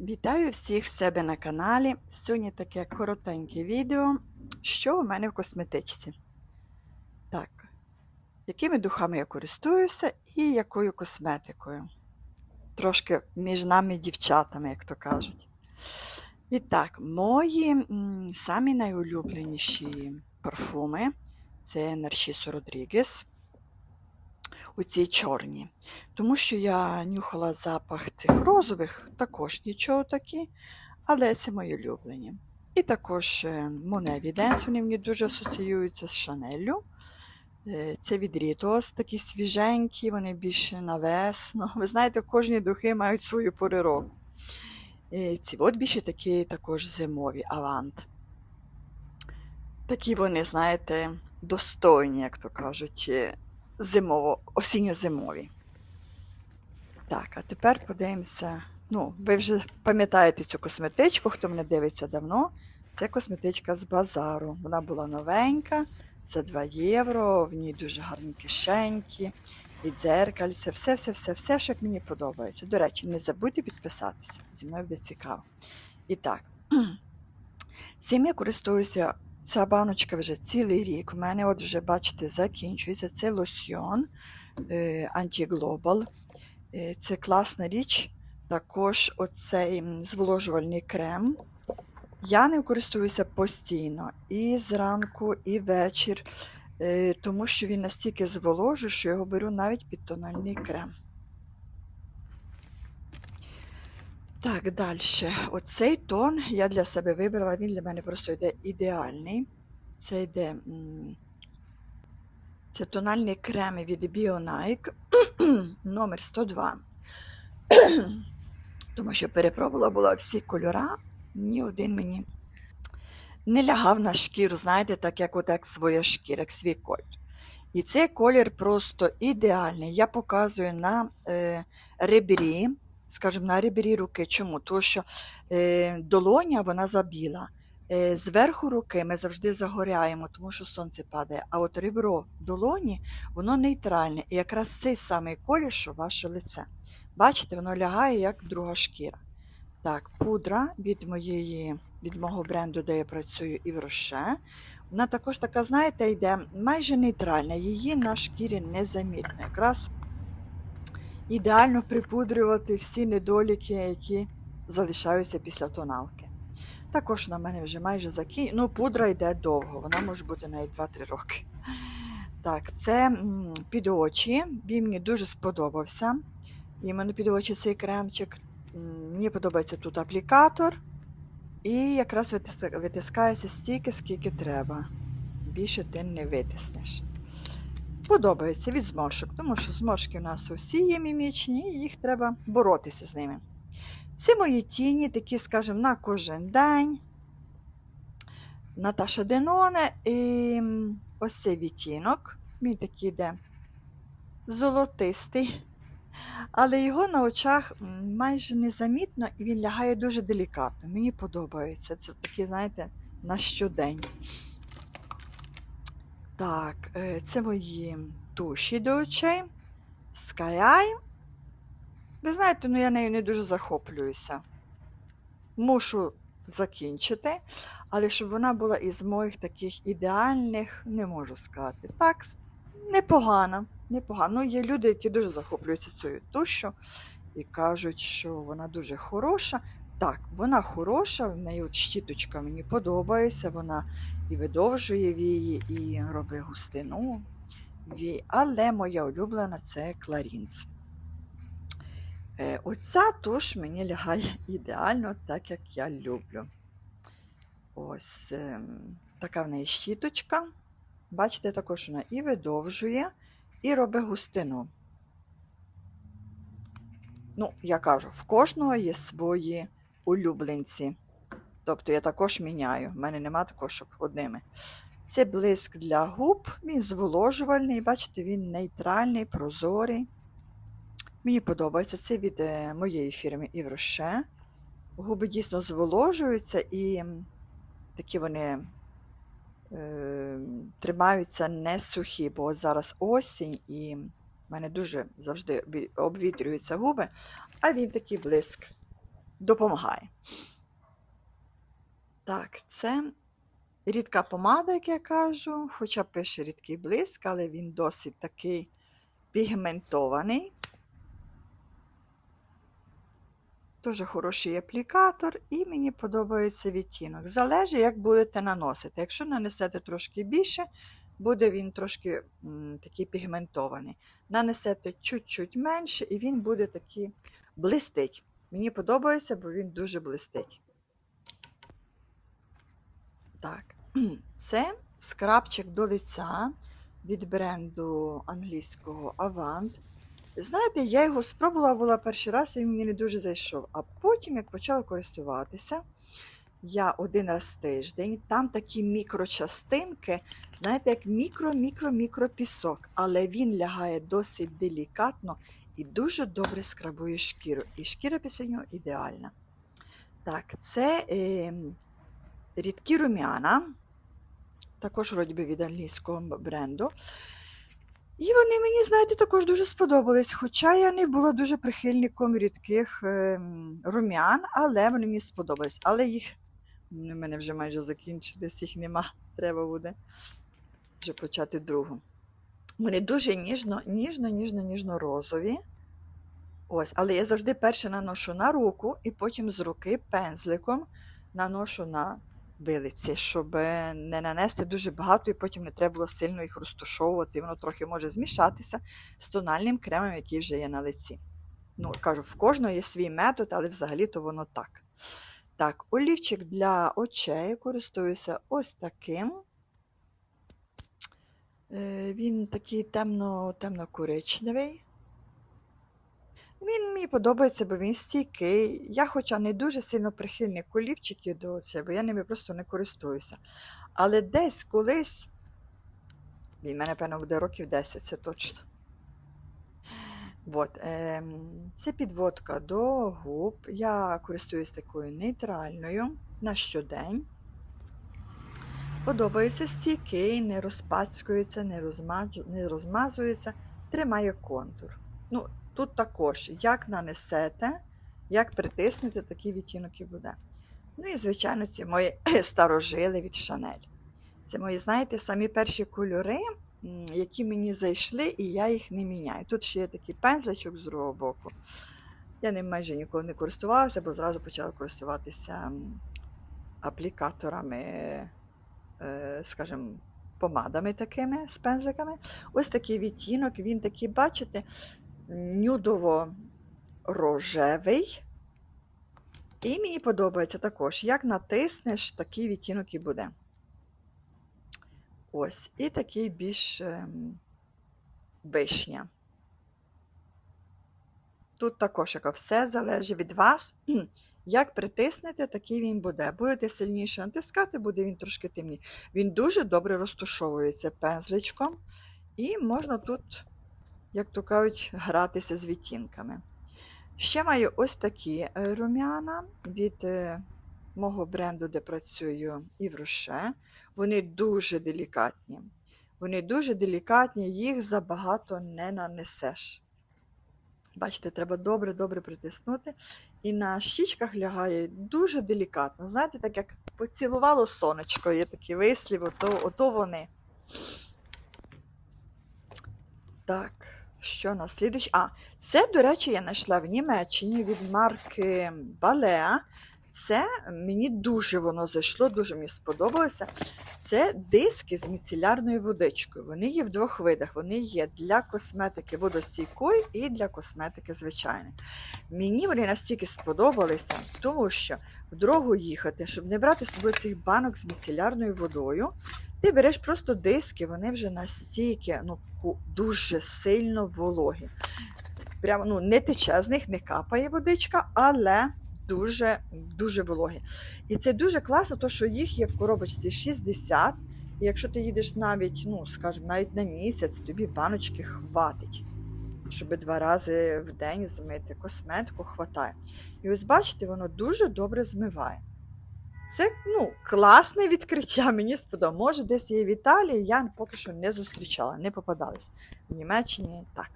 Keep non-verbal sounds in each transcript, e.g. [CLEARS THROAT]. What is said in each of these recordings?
Вітаю всіх в себе на каналі. Сьогодні таке коротеньке відео, що у мене в косметичці. Так, якими духами я користуюся і якою косметикою. Трошки між нами дівчатами, як то кажуть. І так, мої м, самі найулюбленіші парфуми це Нарчісо Родрігес. У цій чорній. Тому що я нюхала запах цих розових, також нічого такі, але це мої улюблені. І також Моне Віденс, вони мені дуже асоціюються з Шанеллю. Е, Це від Рітос, такі свіженькі, вони більше на весну. Ви знаєте, кожні духи мають свою пору року. Е, Ці от більше такі також зимові авант. Такі вони, знаєте, достойні, як то кажуть, е, зимово, осінньо-зимові. Так, а тепер подивимося. Ну, ви вже пам'ятаєте цю косметичку, хто мене дивиться давно. Це косметичка з базару. Вона була новенька, за 2 євро, в ній дуже гарні кишеньки, і дзеркальце, все, все, все, все, що мені подобається. До речі, не забудьте підписатися, зі мною буде цікаво. І так, [CLEARS THROAT] цим я користуюся. Ця баночка вже цілий рік. У мене, от вже, бачите, закінчується. Це лосьйон е, Anti-Global. Е, Це класна річ. Також оцей зволожувальний крем. Я ним користуюся постійно і зранку, і вечір, е, тому що він настільки зволожує, що я його беру навіть під тональний крем. Так, далі. Оцей тон я для себе вибрала, він для мене просто йде ідеальний. Це йде це тональний крем від Bionike [CLEARS THROAT] номер 102. [CLEARS THROAT] Тому що перепробувала була всі кольора, ні один мені не лягав на шкіру, знаєте, так як отак своя шкіра, як свій колір. І цей колір просто ідеальний. Я показую на е, ребрі, скажімо, на ребрі руки. Чому? Тому що е, долоня вона забіла. Е, зверху руки ми завжди загоряємо, тому що сонце падає. А от ребро долоні, воно нейтральне. І якраз цей самий колір, що ваше лице. Бачите, воно лягає як друга шкіра. Так, пудра від моєї, від мого бренду, де я працюю, і в Роше. Вона також така, знаєте, йде майже нейтральна, її на шкірі незамітно. Якраз ідеально припудрювати всі недоліки, які залишаються після тоналки. Також на мене вже майже закінчена. Ну, пудра йде довго, вона може бути навіть 2-3 роки. Так, це під очі. Він мені дуже сподобався. Іменно під очі цей кремчик. Мені подобається тут аплікатор. І якраз витискається стільки, скільки треба. Більше ти не витиснеш. Подобається від зморшок, тому що зморшки у нас усі є мімічні, і їх треба боротися з ними. Це мої тіні, такі, скажімо, на кожен день. Наташа Деноне. І ось цей відтінок. Він такий йде золотистий. Але його на очах майже незамітно і він лягає дуже делікатно. Мені подобається. Це такий, знаєте, на щодень. Так, е, це мої туші до очей. Sky Eye. Ви знаєте, ну я нею не дуже захоплююся. Мушу закінчити, але щоб вона була із моїх таких ідеальних, не можу сказати. Так, непогана. непогана. Ну, є люди, які дуже захоплюються цією тушю і кажуть, що вона дуже хороша. Так, вона хороша, в неї от щіточка мені подобається, вона і видовжує вії, і робить густину вій. Але моя улюблена це Кларінс. Е, Оця туш мені лягає ідеально, так як я люблю. Ось ем, така в неї щіточка. Бачите, також вона і видовжує, і робить густину. Ну, я кажу, в кожного є свої улюбленці. Тобто я також міняю. В мене нема такого, щоб одними. Це блиск для губ, він зволожувальний, бачите, він нейтральний, прозорий. Мені подобається це від е, моєї фірми Івроше. Губи дійсно зволожуються і такі вони е, тримаються не сухі, бо от зараз осінь і в мене дуже завжди обвітрюються губи, а він такий блиск допомагає. Так, це рідка помада, як я кажу, хоча пише рідкий блиск, але він досить такий пігментований. Дуже хороший аплікатор, і мені подобається відтінок. Залежить, як будете наносити. Якщо нанесете трошки більше, буде він трошки м, такий пігментований. Нанесете чуть-чуть менше, і він буде такий блистить. Мені подобається, бо він дуже блистить. Так, [CLEARS THROAT] це скрабчик до лиця від бренду англійського Avant. Знаєте, я його спробувала була перший раз, і він мені не дуже зайшов. А потім, як почала користуватися, я один раз в тиждень, там такі мікрочастинки, знаєте, як мікро-мікро-мікро пісок, але він лягає досить делікатно і дуже добре скрабує шкіру. І шкіра після нього ідеальна. Так, це е, рідкі рум'яна, також вроді би від англійського бренду. І вони мені, знаєте, також дуже сподобались. Хоча я не була дуже прихильником рідких ем, рум'ян, але вони мені сподобались. Але їх вони в мене вже майже закінчились, їх нема. Треба буде вже почати другу. Вони дуже ніжно, ніжно, ніжно, ніжно розові. Ось, але я завжди перше наношу на руку і потім з руки пензликом наношу на вилиці, щоб не нанести дуже багато і потім не треба було сильно їх розтушовувати. Воно трохи може змішатися з тональним кремом, який вже є на лиці. Ну, кажу, в кожного є свій метод, але взагалі-то воно так. Так, олівчик для очей користуюся ось таким. Е, Він такий темно, темно-коричневий. Він мені подобається, бо він стійкий. Я, хоча не дуже сильно прихильник олівчиків до цього, бо я ними просто не користуюся. Але десь колись, він мене, певно, буде років 10, це точно. От, ем, це підводка до губ. Я користуюсь такою нейтральною на щодень. Подобається стійкий, не розпацькується, не, розмажу, не розмазується, тримає контур. Ну, тут також, як нанесете, як притиснете, такий відтінок і буде. Ну і, звичайно, ці мої [CLEARS THROAT] старожили від Шанель. Це мої, знаєте, самі перші кольори, які мені зайшли, і я їх не міняю. Тут ще є такий пензличок з другого боку. Я ним майже ніколи не користувалася, бо зразу почала користуватися аплікаторами, скажімо, помадами такими з пензликами. Ось такий відтінок, він такий, бачите, нюдово-рожевий. І мені подобається також, як натиснеш, такий відтінок і буде. Ось, і такий більш ем, вишня. Тут також яка все залежить від вас. Як притиснете, такий він буде. Будете сильніше натискати, буде він трошки темніший. Він дуже добре розташовується пензличком, і можна тут, як то кажуть, гратися з відтінками. Ще маю ось такі е, рум'яна від е, мого бренду, де працюю Івроше. Вони дуже делікатні. Вони дуже делікатні, їх забагато не нанесеш. Бачите, треба добре-добре притиснути. І на щічках лягає дуже делікатно. Знаєте, так як поцілувало сонечко, є такий вислів, ото, ото вони. Так, що на слідуч? А, це, до речі, я знайшла в Німеччині від марки Balea. Це мені дуже воно зайшло, дуже мені сподобалося. Це диски з міцелярною водичкою. Вони є в двох видах. Вони є для косметики водостійкої і для косметики звичайної. Мені вони настільки сподобалися, тому що в дорогу їхати, щоб не брати з собою цих банок з міцелярною водою, ти береш просто диски, вони вже настільки ну, дуже сильно вологі. Прямо ну, не тече з них, не капає водичка, але дуже, дуже вологі. І це дуже класно, то що їх є в коробочці 60. І якщо ти їдеш навіть, ну, скажімо, навіть на місяць, тобі баночки хватить, щоб два рази в день змити. Косметику хватає. І ось бачите, воно дуже добре змиває. Це ну, класне відкриття, [LAUGHS] мені сподобалося. Може, десь є в Італії, я поки що не зустрічала, не попадалась. В Німеччині так.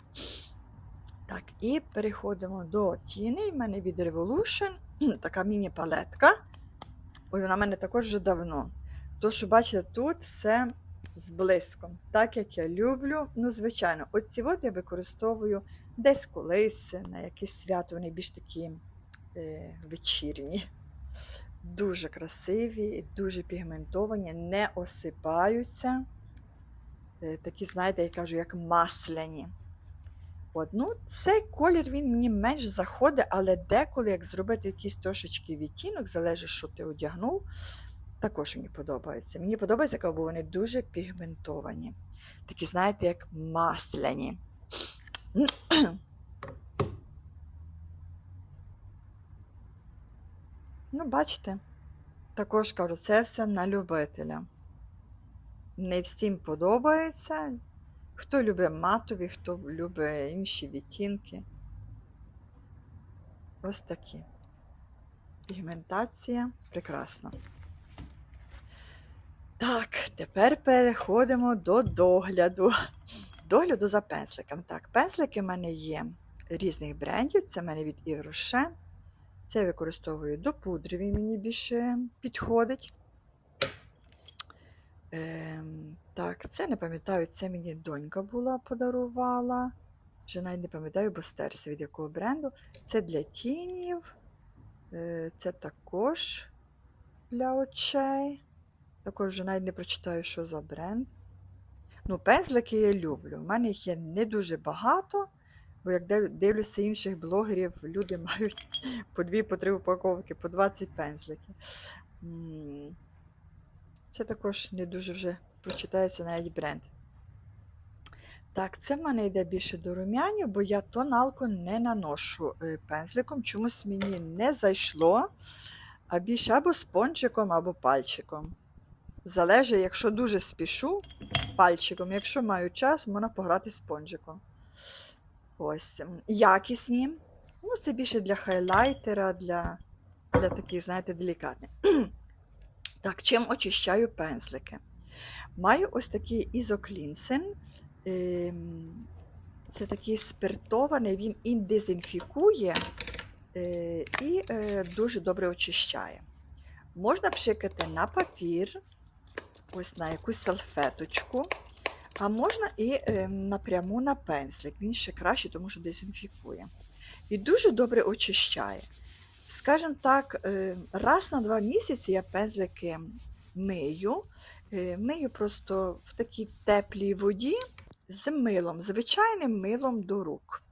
Так, і переходимо до тіни. У мене від Revolution [CLEARS THROAT] така міні-палетка. Ой, вона в мене також вже давно. То, що бачите, тут все з блиском, так як я люблю. Ну, звичайно, оці от я використовую десь колись на якесь свято, вони більш такі е, вечірні. Дуже красиві, дуже пігментовані, не осипаються. Е, такі, знаєте, я кажу, як масляні. От, ну, цей колір він мені менш заходить, але деколи, як зробити якийсь трошечки відтінок, залежить, що ти одягнув, також мені подобається. Мені подобається, коли вони дуже пігментовані. Такі, знаєте, як масляні. Ну, бачите, також кажу, це все на любителя. Не всім подобається. Хто любить матові, хто любить інші відтінки. Ось такі. Пігментація прекрасна. Так, тепер переходимо до догляду. Догляду за пензликом. Так, пензлики в мене є різних брендів. Це в мене від Yves Це я використовую до пудри, він мені більше підходить. Ем, так, це не пам'ятаю, це мені донька була подарувала. Вже навіть не пам'ятаю, бо стерся від якого бренду. Це для тінів. Е, це також для очей. Також вже навіть не прочитаю, що за бренд. Ну, пензлики я люблю. У мене їх є не дуже багато, бо як дивлюся інших блогерів, люди [LAUGHS] мають по дві, по три упаковки, по 20 пензликів. Це також не дуже вже прочитається навіть бренд. Так, це в мене йде більше до румянів, бо я тоналку не наношу е, пензликом. Чомусь мені не зайшло, а більше або спончиком, або пальчиком. Залежить, якщо дуже спішу, пальчиком. Якщо маю час, можна пограти спонжиком. Ось. Якісні. Ну, це більше для хайлайтера, для, для таких, знаєте, делікатних. Так, чим очищаю пензлики? Маю ось такий ізоклінсен. Ем, Це такий спиртований, він і дезінфікує е, і е, дуже добре очищає. Можна пшикати на папір, ось на якусь салфеточку, а можна і е, напряму на пензлик. Він ще краще, тому що дезінфікує. І дуже добре очищає. Скажімо так, е, раз на два місяці я пензлики мию. Е, Мию просто в такій теплій воді з милом, звичайним милом до рук.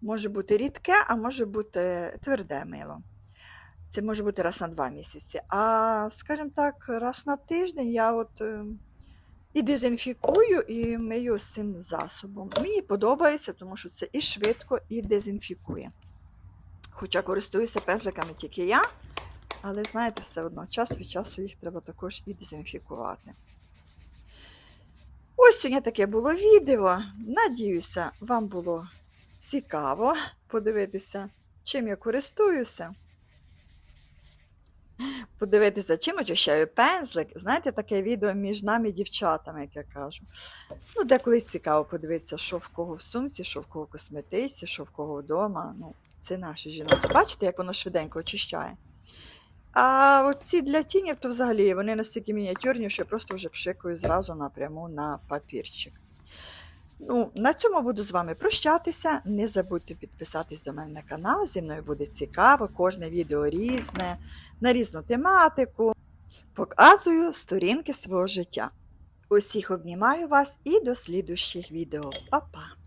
Може бути рідке, а може бути тверде мило. Це може бути раз на два місяці. А, скажімо так, раз на тиждень я от е, і дезінфікую, і мию з цим засобом. Мені подобається, тому що це і швидко, і дезінфікує. Хоча користуюся пензликами тільки я, але знаєте, все одно, час від часу їх треба також і дезінфікувати. Ось сьогодні таке було відео. Надіюся, вам було цікаво подивитися, чим я користуюся. Подивитися, чим очищаю пензлик. Знаєте, таке відео між нами дівчатами, як я кажу. Ну, деколи цікаво подивитися, що в кого в сумці, що в кого в косметичці, що в кого вдома. Ну, це наші жінки. Бачите, як воно швиденько очищає. А оці для тінів, то взагалі вони настільки мініатюрні, що я просто вже пшикаю зразу напряму на папірчик. Ну, на цьому буду з вами прощатися. Не забудьте підписатись до мене на канал. Зі мною буде цікаво, кожне відео різне, на різну тематику. Показую сторінки свого життя. Усіх обнімаю вас і до слідущих відео. Па-па!